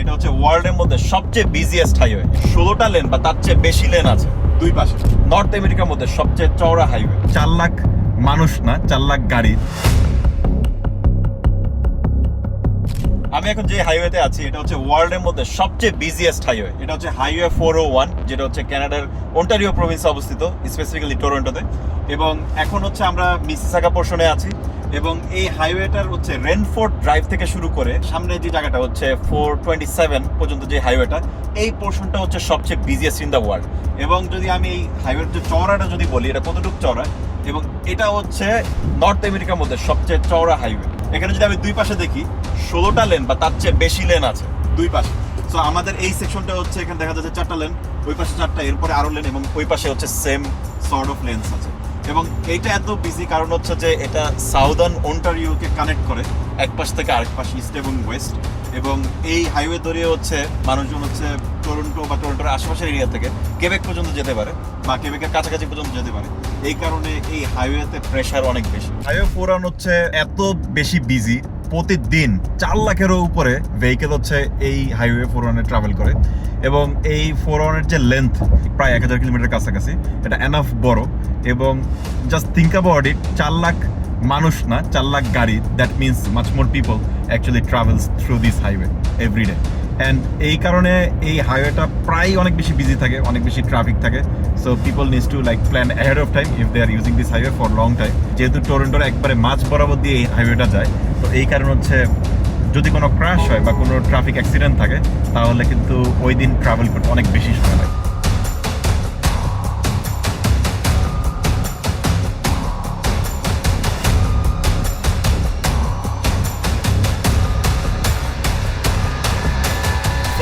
এটা হচ্ছে ওয়ার্ল্ডের মধ্যে সবচেয়ে বিজিয়েস্ট হাইওয়ে ষোলোটা লেন বা তার চেয়ে বেশি লেন আছে দুই পাশে। নর্থ আমেরিকার মধ্যে সবচেয়ে চওড়া হাইওয়ে চার লাখ মানুষ না, চার লাখ গাড়ি। আমি এখন যে হাইওয়েতে আছি, এটা হচ্ছে ওয়ার্ল্ডের মধ্যে সবচেয়ে বিজিয়েস্ট হাইওয়ে এটা হচ্ছে হাইওয়ে ফোর ও ওয়ান যেটা হচ্ছে কানাডার ওন্টারিও প্রভিন্সে অবস্থিত স্পেসিফিক্যালি টরন্টোতে এবং এখন হচ্ছে আমরা মিসিসাগা পোর্শনে আছি। এবং এই হাইওয়েটার হচ্ছে রেনফোর্ট ড্রাইভ থেকে শুরু করে সামনে যে জায়গাটা হচ্ছে ফোর টোয়েন্টি সেভেন পর্যন্ত যে হাইওয়েটা এই পোর্শনটা হচ্ছে সবচেয়ে বিজিয়েস্ট ইন দ্য ওয়ার্ল্ড এবং যদি আমি এই হাইওয়ের যে চওড়াটা যদি বলি, এটা কতটুকু চওড়া? এবং এটা হচ্ছে নর্থ আমেরিকার মধ্যে সবচেয়ে চওড়া হাইওয়ে এখানে যদি আমি দুই পাশে দেখি ষোলোটা লেন বা তার চেয়ে বেশি লেন আছে দুই পাশে। সো আমাদের এই সেকশনটা হচ্ছে এখানে দেখা যাচ্ছে চারটা লেন, ওই পাশে চারটা, এরপরে আরও লেন এবং ওই পাশে হচ্ছে সেম সর্ট অফ লেন্স আছে। এবং এইটা এত বিজি কারণ হচ্ছে যে এটা সাউদার্ন ওন্টারিওকে কানেক্ট করে, এক পাশ থেকে আরেক পাশ ইস্ট এবং ওয়েস্ট এবং এই হাইওয়ে ধরে হচ্ছে মানুষজন হচ্ছে টরন্টো বা টরন্টোর আশেপাশের এরিয়া থেকে কেবেক পর্যন্ত যেতে পারে বা কেবেকের কাছাকাছি পর্যন্ত যেতে পারে। এই কারণে এই হাইওয়েতে প্রেশার অনেক বেশি। হাইওয়ে ফোরান হচ্ছে এত বেশি বিজি প্রতিদিন চার লাখেরও উপরে ভেহিকেল হচ্ছে এই হাইওয়ে ফোর ওয়ানে ট্রাভেল করে। এবং এই ফোর ওয়ানের যে লেন্থ প্রায় এক হাজার কিলোমিটার কাছাকাছি, এটা এনাফ বড়। এবং জাস্ট থিঙ্ক অ্যাবাউট ইট চার লাখ মানুষ না, চার লাখ গাড়ি that means much more people actually travels through this highway everyday and এই কারণে এই হাইওয়েটা প্রায় অনেক বেশি বিজি থাকে, অনেক বেশি ট্রাফিক থাকে। So people needs to like plan ahead of time if they are using this highway for long time যেহেতু টরেন্টোর একবারে মাছ বরাবর দিয়ে এই হাইওয়েটা যায়, তো এই কারণে হচ্ছে যদি কোনো ক্র্যাশ হয় বা কোনো ট্রাফিক অ্যাক্সিডেন্ট থাকে, তাহলে কিন্তু ওই দিন ট্রাভেল করতে অনেক বেশি সময় লাগে।